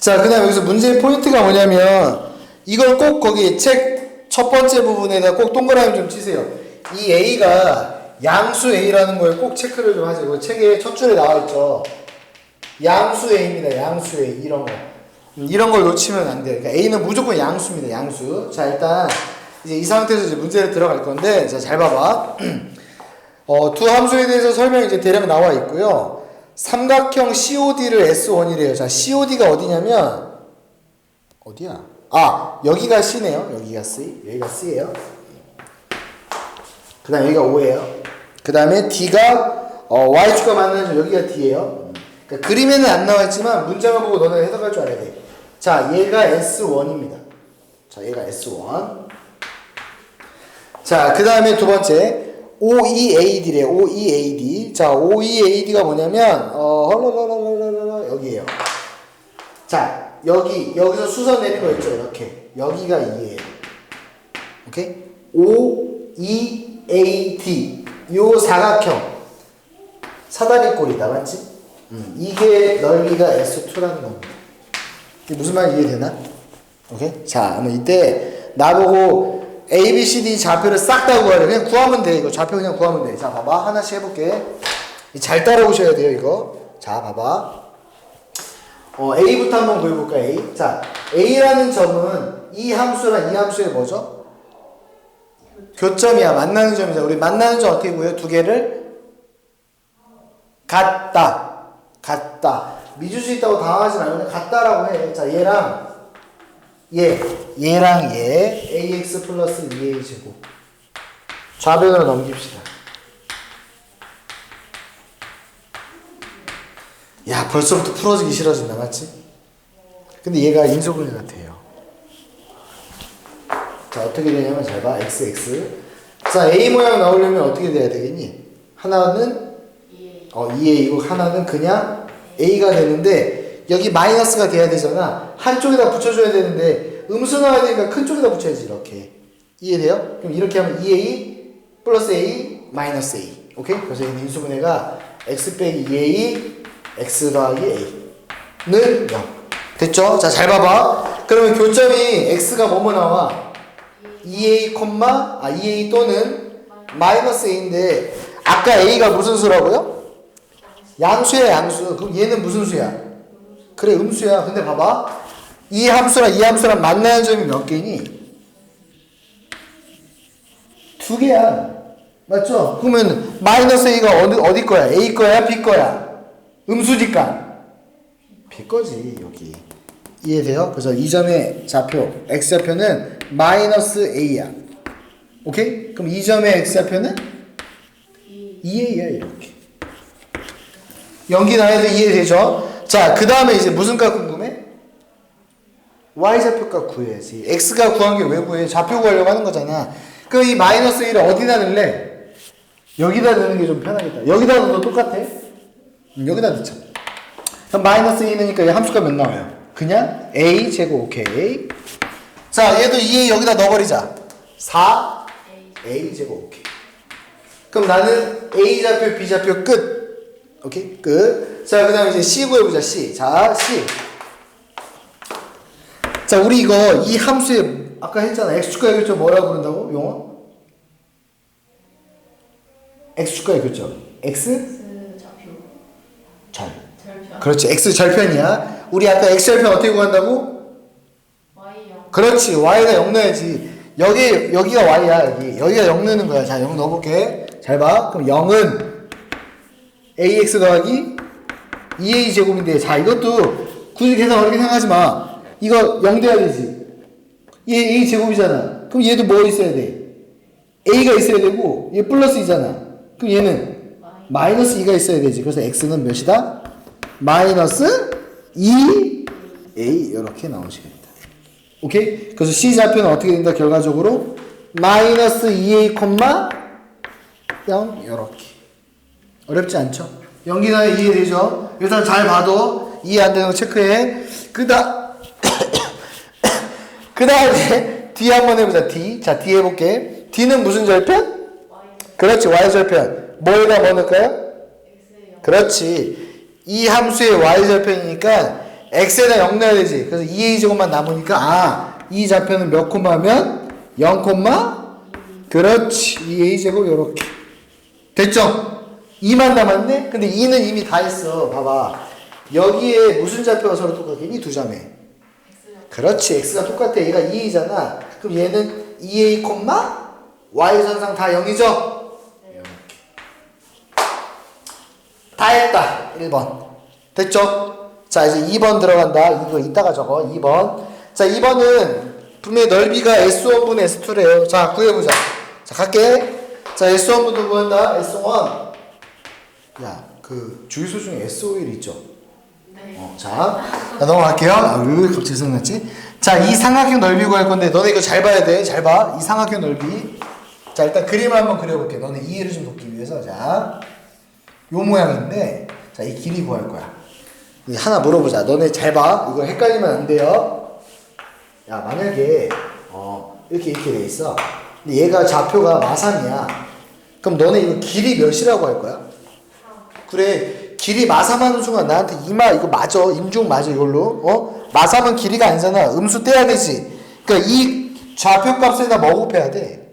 자, 그 다음에 여기서 문제의 포인트가 뭐냐면, 이걸 꼭 거기 책 첫 번째 부분에다 꼭 동그라미 좀 치세요. 이 A가 양수 A라는 걸꼭 체크를 좀 하세요. 그 책에 첫 줄에 나와 있죠. 양수 A입니다. 양수 A. 이런 거. 음, 이런 걸 놓치면 안 돼요. 그러니까 A는 무조건 양수입니다. 양수. 자, 일단, 이제 이 상태에서 이제 문제를 들어갈 건데, 자, 잘 봐봐. 어, 두 함수에 대해서 설명이 이제 대략 나와 있고요. 삼각형 COD를 S1이래요. 자, COD가 어디냐면, 어디야? 아, 여기가 C네요. 여기가 C. 여기가 C예요. 그 다음에 여기가 O예요. 그 다음에 D가, 어, Y축과 만나는 여기가 D예요. 그러니까 그림에는 안 나와 있지만 문장을 보고 너는 해석할 줄 알아야 돼. 자, 얘가 S1입니다. 자, 얘가 S1. 자, 그 다음에 두 번째. OEAD래, OEAD. 자, OEAD가 뭐냐면, 어, 헐랄랄랄랄랄라, 여기에요. 자, 여기, 여기서 수선 내린 거 있죠, 이렇게. 여기가 2예요. 오케이? OEAD. 요 사각형. 사다리꼴이다, 맞지? 음, 이게 넓이가 S2라는 겁니다. 무슨 말 이해되나? 오케이? 자, 이때 나보고 A, B, C, D 좌표를 싹 다 구하래. 그냥 구하면 돼. 이거 좌표 그냥 구하면 돼. 자, 봐봐. 하나씩 해볼게. 잘 따라오셔야 돼요, 이거. 자, 봐봐. 어, A부터 한번 구해볼까, A. 자, A라는 점은 이 함수랑 이 함수의 뭐죠? 교점이야. 만나는 점이죠. 우리 만나는 점 어떻게 구해요? 두 개를 같다. 같다. 미줄 수 있다고 당황하지 그냥 같다라고 해. 자, 얘랑 얘, 얘랑 얘, ax 플러스 2a 제곱. 좌변으로 넘깁시다. 야, 벌써부터 풀어지기 싫어진다, 맞지? 근데 얘가 인수분해 같아요. 자, 어떻게 되냐면 잘 봐. x, x. 자, a 모양 나오려면 어떻게 돼야 되겠니? 하나는 어, 2a이고 하나는 그냥 a가 되는데 여기 마이너스가 돼야 되잖아. 한쪽에다 붙여줘야 되는데 음수 나와야 되니까 큰 쪽에다 붙여야지 이렇게. 이해돼요? 그럼 이렇게 하면 2a 플러스 a 마이너스 a. 오케이? 그래서 얘는 인수분해가 x 빼기 2a x 더하기 a는 0. 됐죠? 자, 잘 봐봐. 그러면 교점이 x가 뭐뭐 나와? 2a, 아 2a 또는 마이너스 a인데 아까 a가 무슨 수라고요? 양수야 양수. 그럼 얘는 무슨 수야? 그래 음수야. 근데 봐봐. 이 함수랑 이 함수랑 만나는 점이 몇 개니? 두 개야. 맞죠? 그러면 마이너스 a가 어디 어디 거야? a 거야, b 거야? 음수니까. b 거지 여기. 이해돼요? 그래서 이 점의 좌표 x 좌표는 마이너스 a야. 오케이? 그럼 이 점의 x 좌표는 2a야 이렇게. 연기 나해도 이해되죠? 자, 그 다음에 이제 무슨 값? Y좌표값 구해야지. x가 구한 게 왜 구해? 좌표 구하려고 하는 거잖아. 그럼 이 마이너스 1을 어디다 넣을래? 여기다 넣는 게 좀 편하겠다. 여기다 넣어도 똑같아? 음, 여기다 넣자. 그럼 마이너스 2 넣으니까 이 함수가 몇 나와요? 그냥 a 제곱 오케이. 자, 얘도 2a 여기다 넣어버리자. 4 a 제곱 오케이. 그럼 나는 a 좌표, b 좌표 끝. 오케이 끝. 자 그다음 이제 C 구해보자 C. 자 C. 자 우리 이거 이 함수에 아까 했잖아 x 축과 의 교점 뭐라고 부른다고 용어? x 축과 의 교점. x 절. 절편 그렇지 x 절편이야. 우리 아까 x 절편 어떻게 구한다고? Y형 그렇지 y에다 0 넣어야지. 여기 여기가 y야 여기 여기가 0 넣는 거야. 자 0 넣어 볼게. 잘 봐. 그럼 0은 ax 더하기 2a 제곱인데 자 이것도 굳이 계산 어렵게 생각하지 마. 이거 0 돼야 되지. 얘 a 제곱이잖아. 그럼 얘도 뭐 있어야 돼? a가 있어야 되고 얘 플러스 이잖아. 그럼 얘는 마이너스 2가 있어야 되지. 그래서 x는 몇이다? 마이너스 2a 이렇게 나오시겠다. 오케이? 그래서 C 좌표는 어떻게 된다? 결과적으로 마이너스 2a, 0 이렇게. 어렵지 않죠? 연기나 이해되죠? 일단 잘 봐도 이해 안 되는 거 체크해. 그다 그 다음에 D 한번 해보자. D. 자, D 해볼게. D는 무슨 절편? 그렇지. Y 절편. 뭐에다 뭐 넣을까요? 그렇지. 이 함수의 Y 절편이니까 x에다 0 넣어야 되지. 그래서 2a 제곱만 남으니까 아, 이 좌표는 몇 콤마면 0 콤마 그렇지. 2a 제곱 요렇게. 됐죠? 2만 남았네? 근데 2는 이미 다 했어. 봐봐. 여기에 무슨 좌표가 서로 똑같겠니? 두 자매. 그렇지. x가 똑같아. 얘가 2a잖아. 그럼 얘는 2a 콤마 y선상 다 0이죠? 다 했다. 1번. 됐죠? 자, 이제 2번 들어간다. 이거 이따가 적어. 2번. 자, 2번은 분명히 넓이가 S1분의 S2래요. 자, 구해보자. 자, 갈게. 자, S1분도 구한다. S1. 야, 그 주유소 중에 S5일 있죠? 네. 어, 자, 자, 넘어갈게요. 아, 왜 갑자기 생각났지? 자, 이 삼각형 넓이 구할 건데, 너네 이거 잘 봐야 돼. 잘 봐. 이 삼각형 넓이. 자, 일단 그림을 한번 그려볼게. 너네 이해를 좀 돕기 위해서. 자, 요 모양인데, 자, 이 길이 구할 거야. 이 하나 물어보자. 너네 잘 봐. 이거 헷갈리면 안 돼요. 야, 만약에, 어, 이렇게, 이렇게 돼 있어. 근데 얘가 좌표가 마삼이야. 그럼 너네 이거 길이 몇이라고 할 거야? 그래 길이 마삼하는 순간 나한테 이마 이거 맞아 인중 맞아 이걸로. 어? 마삼은 길이가 아니잖아. 음수 떼야 되지. 그러니까 이 좌표 값에다 뭐 곱해야 돼?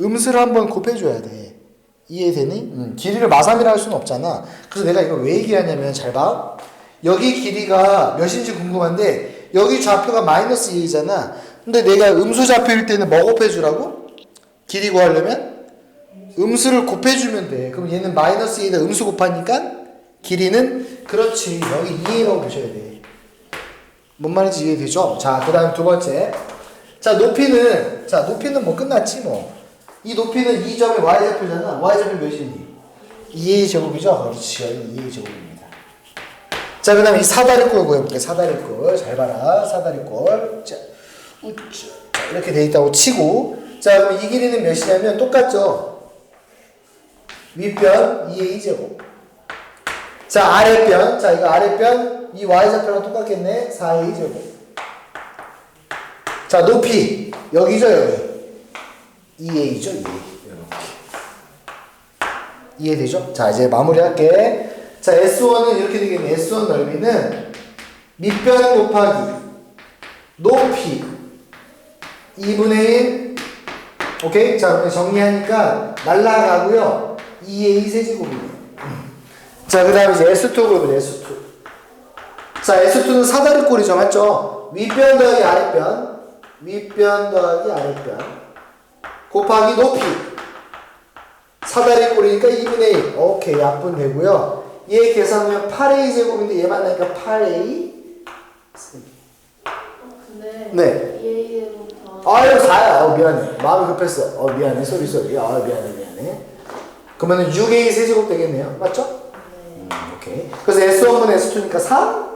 음수를 한번 곱해줘야 돼. 이해되니? 음, 길이를 마삼이라 할 수는 없잖아. 그래서 내가 이걸 왜 얘기하냐면 잘 봐. 여기 길이가 몇인지 궁금한데 여기 좌표가 마이너스 2잖아. 근데 내가 음수 좌표일 때는 뭐 곱해주라고? 길이 구하려면? 음수를 곱해주면 돼. 그럼 얘는 마이너스 2에다. 음수 곱하니까 길이는 그렇지. 여기 2라고 보셔야 돼. 뭔 말인지 이해되죠? 자, 그 다음 두 번째. 자, 높이는, 자, 높이는 뭐 끝났지 뭐. 이 높이는 2점의 y좌표잖아. y좌표 몇이니? 2a 제곱이죠? 그렇지. 여기 2a 제곱입니다. 자, 그 다음에 이 사다리꼴 구해볼게. 사다리꼴. 잘 봐라. 사다리꼴. 자, 이렇게 돼 있다고 치고. 자, 그럼 이 길이는 몇이냐면 똑같죠? 윗변 2의 2제곱. 자, 아랫변. 자, 이거 아랫변. 이 y좌표랑 똑같겠네. 4의 2제곱. 자, 높이. 여기죠, 여기. 2a죠, 2a. 이렇게. 이해되죠? 자, 이제 마무리할게. 자, S1은 이렇게 되겠네. S1 넓이는 밑변 곱하기 높이 2분의 1 오케이? 자, 그럼 정리하니까 날라가고요. 2의 2 세제곱이네요. 자, 그 다음에 이제 S2 그러면 S2. 자, S2는 사다리꼴이죠. 맞죠? 윗변 더하기 아랫변. 윗변 더하기 아랫변. 곱하기 높이. 사다리꼴이니까 2분의 1. 오케이. 약분 되고요. 얘 계산하면 8A 제곱인데 얘 만나니까 8A. 어, 근데 네. EA부터 아유, 4야. 어, 미안해. 마음이 급했어. 어, 미안해. 쏘리, 쏘리. 아, 미안해, 미안해. 그러면은 6A 세제곱 되겠네요. 맞죠? 오케이. 그래서 S1분 S2니까 3?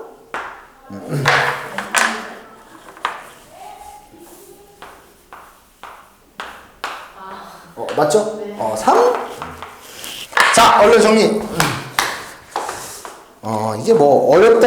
어, 맞죠? 네. 어, 3? 자, 얼른 정리. 어, 이게 뭐 어렵다